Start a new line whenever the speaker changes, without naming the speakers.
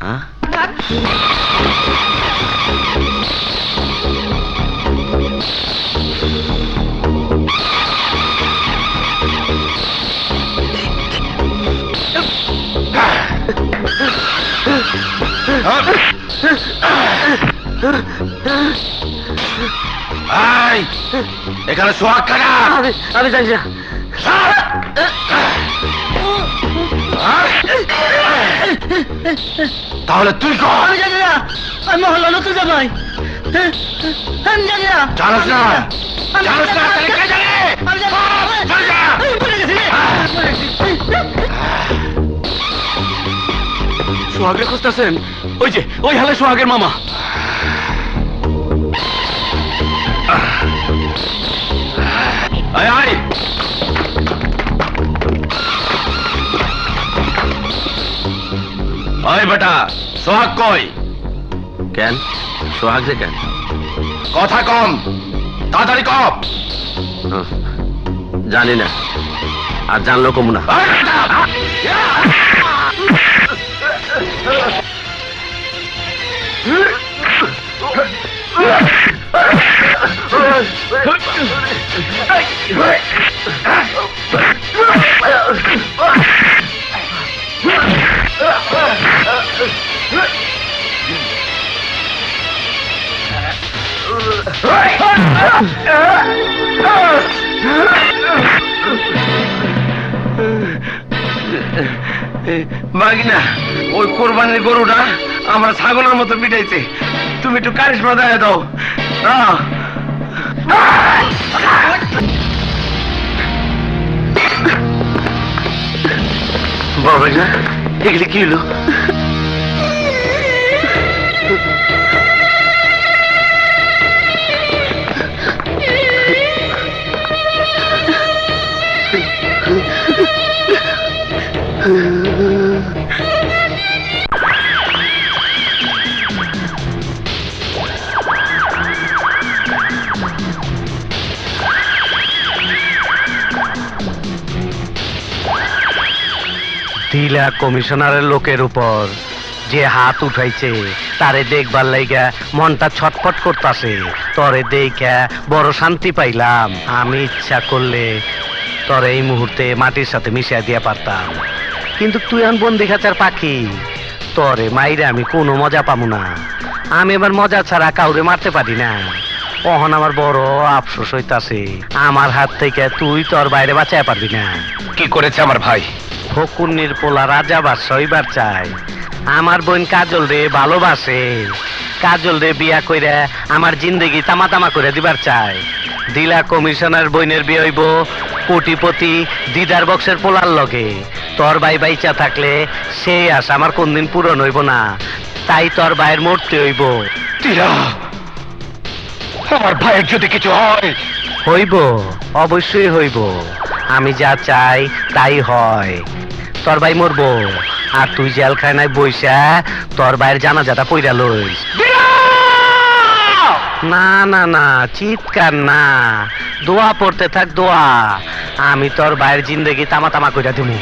হ্যাঁ এই, এখানে সোহাগ কারা
আমি আমি জানি না
তাহলে তুই
আমি জানি না। আমি মহল্লা নতুন জামাই। হ্যাঁ, আমি জানি না।
জানোস না। জানোস না তাহলে কে জানে?
আমি জানি না।
চল যা।
আমি ভুলে গেছি। ভুলে
খুঁজতেছেন? ওই যে ওই হালে সোহাগের মামা।
আয় আয়। আয় বেটা সোহাগ কই?
কেন? সোহাগ যে কেন?
কথা কম তাড়াতাড়ি কম।
জানি না আর জানলো কমু না।
আয়
মাগিনা, ওই কোরবানির গরুটা আমরা ছাগলের মতো পিটাইছে তুমি একটু কারিশমা দেয় দাও। না। এগুলি কি হলো? দিলা কমিশনারের লোকের উপর। যে হাত উঠাইছে, তারে দেখবার লাইগা মনটা ছটফট করতাছে। তরে দেখা বড় শান্তি পাইলাম। আমি ইচ্ছা করলে তরে এই মুহূর্তে মাটির সাথে মিশিয়ে দিয়া পারতাম। কিন্তু তুই আন বন্দি খাঁচার পাখি, তরে মাইরে আমি কোনো মজা পাবো না। আমি এবার মজা ছাড়া কাউরে মারতে পারি না। অহন আমার বড় আফসোস হইতাছে। আমার হাত থেকে তুই তোর বাইরে বাঁচায় পারবি না।
কি করেছে আমার ভাই?
ফকুন্নির পোলা রাজা বাদশা হইবার চাই। আমার বোন কাজল রে ভালোবাসে। কাজল রে বিয়া কইরা আমার জিন্দগি তামা তামা করে দিবার চাই। দিলা কমিশনার বইনের বিয়ে হইব কোটিপতি দিদার বক্সের পোলার লগে। তোর ভাই বাইচা থাকলে সেই আশা আমার কোনদিন পূরণ হইব না। তাই তোর ভাইয়ের মরতে হইব।
আমার ভাইয়ের যদি কিছু হয়।
হইব অবশ্যই হইব। আমি যা চাই তাই হয়। তোর ভাই মরবো, আর তুই জেলখানায় বইসা তোর ভাইয়ের জানাজাটা পইরা লই না না না, চিৎকার না। দোয়া পড়তে থাক, দোয়া। আমি তোর ভাইয়ের জিন্দগি তামা তামা কইরা দিমু।